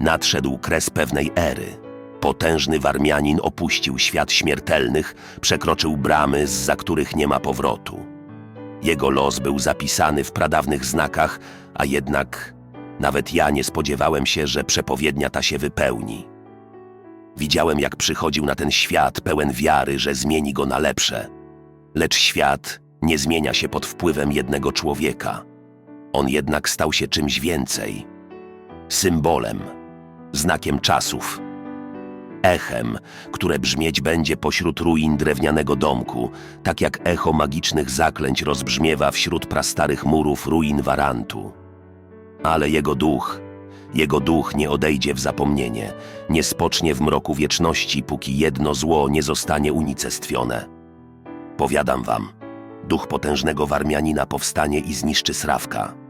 Nadszedł kres pewnej ery. Potężny Warmianin opuścił świat śmiertelnych, przekroczył bramy, za których nie ma powrotu. Jego los był zapisany w pradawnych znakach, a jednak nawet ja nie spodziewałem się, że przepowiednia ta się wypełni. Widziałem, jak przychodził na ten świat pełen wiary, że zmieni go na lepsze. Lecz świat nie zmienia się pod wpływem jednego człowieka. On jednak stał się czymś więcej. Symbolem, znakiem czasów. Echem, które brzmieć będzie pośród ruin drewnianego domku, tak jak echo magicznych zaklęć rozbrzmiewa wśród prastarych murów ruin Warantu. Ale jego duch, jego duch nie odejdzie w zapomnienie, nie spocznie w mroku wieczności, póki jedno zło nie zostanie unicestwione. Powiadam wam, duch potężnego Warmianina powstanie i zniszczy Srawka.